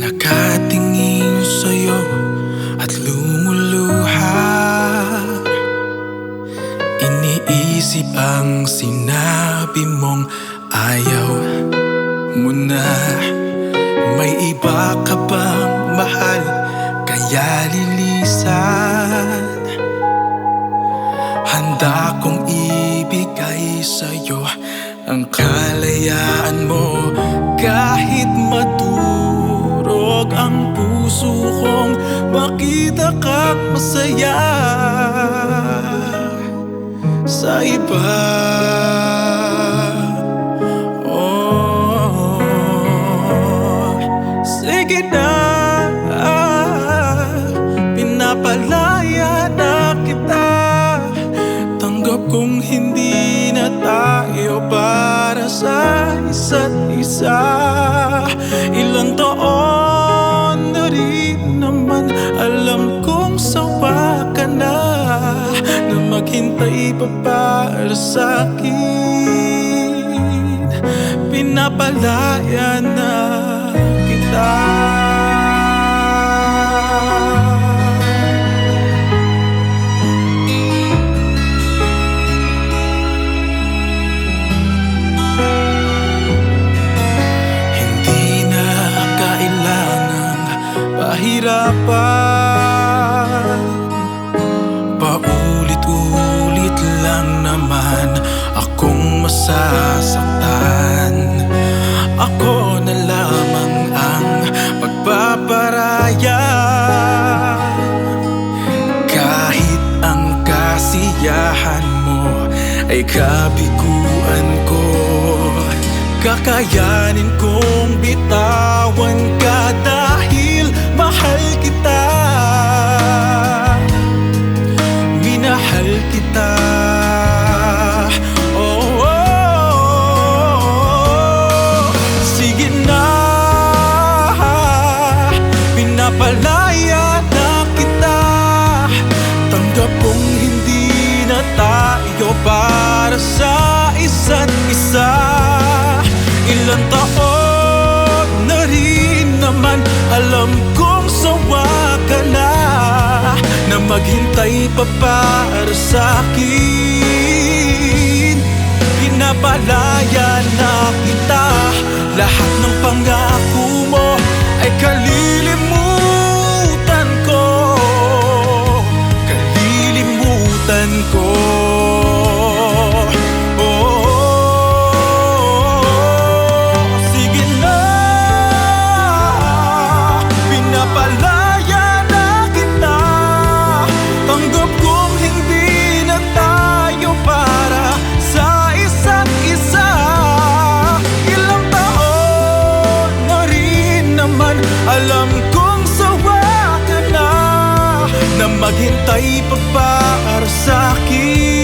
Nakatingin sa'yo at lumuluha. Iniisip ang sinabi mong ayaw mo na. May iba ka bang mahal kaya lilisan? Handa kong ibigay sa'yo ang kalayaan mo Kahit madurog ang puso kong makita kang masaya Sa iba. Oh, sige na. Pinapalaya na kita. Tanggap kong hindi na tayo para sa isa't isa. Ilang taon naman Alam kong sawa ka na Na maghintay pa para sa'kin Pinapalaya na pahirapan Paulit-ulit lang naman akong masasaktan. Ako na lamang ang magpaparaya Kahit ang kasiyahan mo ay kabiguan ko Kakayanin kong bitawan ka Pinapalaya na kita. Tanggap kong hindi na tayo para sa isa't isa. Ilang taon na rin naman Alam kong sawa ka na Na maghintay pa para sa'kin Pinapalaya na kita. Lahat ng pangako maghintay pa para sa'kin